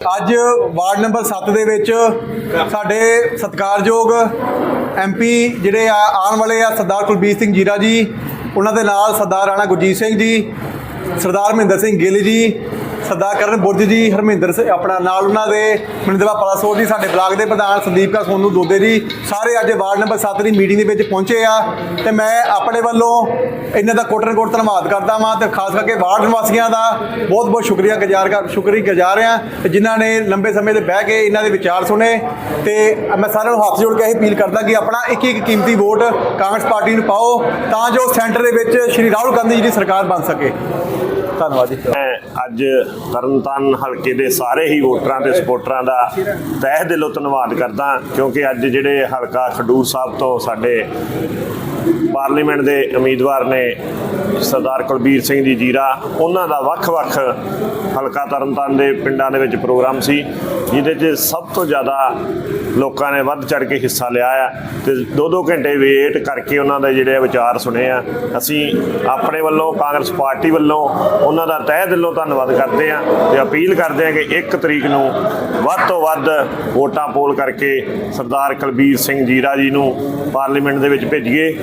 ਅੱਜ ward number 7 ਦੇ ਵਿੱਚ ਸਾਡੇ ਸਤਿਕਾਰਯੋਗ ਐਮਪੀ ਜਿਹੜੇ ਆ, ਆਉਣ ਵਾਲੇ ਆ, ਸਰਦਾਰ ਕੁਲਬੀਰ ਸਿੰਘ ਜੀਰਾ ਜੀ, ਉਹਨਾਂ ਦੇ ਨਾਲ ਸਰਦਾਰ ਰਾਣਾ ਗੁਰਜੀਤ ਸਿੰਘ ਜੀ, ਸਰਦਾਰ ਮਹਿੰਦਰ ਸਿੰਘ ਗਿੱਲ ਜੀ ਸਰਦਾਰ ਕਰਨ ਬੁਰਜ ਜੀ, ਹਰਮਿੰਦਰ ਸਿੰਘ ਆਪਣਾ ਨਾਲ ਉਹਨਾਂ ਦੇ ਮਨਿੰਦਰਾ ਪਲਾਸੋਰ ਜੀ, ਸਾਡੇ ਬਲਾਕ ਦੇ ਪ੍ਰਧਾਨ ਸੰਦੀਪ ਕਾ ਸੋਨੂ ਦੋਦੇ ਜੀ, ਸਾਰੇ ਅੱਜ ਵਾਰਡ ਨੰਬਰ 7 ਦੀ ਮੀਟਿੰਗ ਦੇ ਵਿੱਚ ਪਹੁੰਚੇ ਆ ਤੇ ਮੈਂ ਆਪਣੇ ਵੱਲੋਂ ਇਹਨਾਂ ਦਾ ਕੋਟਨ ਕੋਟ ਧੰਨਵਾਦ ਕਰਦਾ ਵਾਂ ਤੇ ਖਾਸ ਕਰਕੇ ਵਾਰਡ ਨਿਵਾਸੀਆਂ ਦਾ ਬਹੁਤ ਬਹੁਤ ਸ਼ੁਕਰੀਆ ਗੁਜ਼ਾਰ ਕਰ ਸ਼ੁਕਰੀ ਗੁਜ਼ਾਰ ਆ ਤੇ ਜਿਨ੍ਹਾਂ ਨੇ ਲੰਬੇ ਸਮੇਂ 'ਤੇ ਬਹਿ ਕੇ ਇਹਨਾਂ ਦੇ ਵਿਚਾਰ ਸੁਣੇ ਤੇ ਮੈਂ ਸਾਰਿਆਂ ਨੂੰ ਹੱਥ ਜੋੜ ਕੇ ਇਹ ਅਪੀਲ ਕਰਦਾ ਕਿ ਆਪਣਾ ਇੱਕ ਇੱਕ ਕੀਮਤੀ ਵੋਟ ਕਾਂਗਰਸ ਪਾਰਟੀ ਨੂੰ ਪਾਓ ਤਾਂ ਜੋ ਸੈਂਟਰ ਦੇ ਵਿੱਚ ਸ਼੍ਰੀ ਰਾਹੁਲ ਗਾਂਧੀ ਜੀ ਦੀ ਸਰਕਾਰ ਬਣ ਸਕੇ। ਧੰਨਵਾਦ ਜੀ। ਮੈਂ ਅੱਜ ਤਰਨਤਾਰਨ ਹਲਕੇ ਦੇ ਸਾਰੇ ਹੀ ਵੋਟਰਾਂ ਤੇ ਸਪੋਰਟਰਾਂ ਦਾ ਤਹਿ ਦਿਲੋਂ ਧੰਨਵਾਦ ਕਰਦਾ, ਕਿਉਂਕਿ ਅੱਜ ਜਿਹੜੇ ਹਲਕਾ ਖਡੂਰ ਸਾਹਿਬ ਤੋਂ ਸਾਡੇ ਪਾਰਲੀਮੈਂਟ ਦੇ ਉਮੀਦਵਾਰ ਨੇ ਸਰਦਾਰ ਕੁਲਬੀਰ ਸਿੰਘ ਜੀ ਜੀਰਾ। ਉਹਨਾਂ ਦਾ ਵੱਖ-ਵੱਖ ਹਲਕਾ ਤਰਨਤਾਰਨ ਦੇ ਪਿੰਡਾਂ ਦੇ ਵਿੱਚ ਪ੍ਰੋਗਰਾਮ ਸੀ, ਜਿਹਦੇ 'ਚ ਸਭ ਤੋਂ ਜ਼ਿਆਦਾ ਲੋਕਾਂ ਨੇ ਵੱਧ ਚੜ ਕੇ ਹਿੱਸਾ ਲਿਆ ਆ। ਤੇ 2-2 ਘੰਟੇ ਵੇਟ ਕਰਕੇ ਉਹਨਾਂ ਦੇ ਜਿਹੜੇ ਵਿਚਾਰ ਸੁਣੇ ਆ। ਅਸੀਂ ਆਪਣੇ ਵੱਲੋਂ, ਕਾਂਗਰਸ ਪਾਰਟੀ ਵੱਲੋਂ ਉਹਨਾਂ ਦਾ ਤਹਿ ਦਿਲੋਂ ਧੰਨਵਾਦ ਕਰਦੇ ਆ ਤੇ ਅਪੀਲ ਕਰਦੇ ਆ ਕਿ 1 ਤਰੀਕ ਨੂੰ ਵੱਧ ਤੋਂ ਵੱਧ ਵੋਟਾਂ ਪੋਲ ਕਰਕੇ ਸਰਦਾਰ ਕੁਲਬੀਰ ਸਿੰਘ ਜੀਰਾ ਜੀ ਨੂੰ ਪਾਰਲੀਮੈਂਟ ਦੇ ਵਿੱਚ ਭੇਜੀਏ।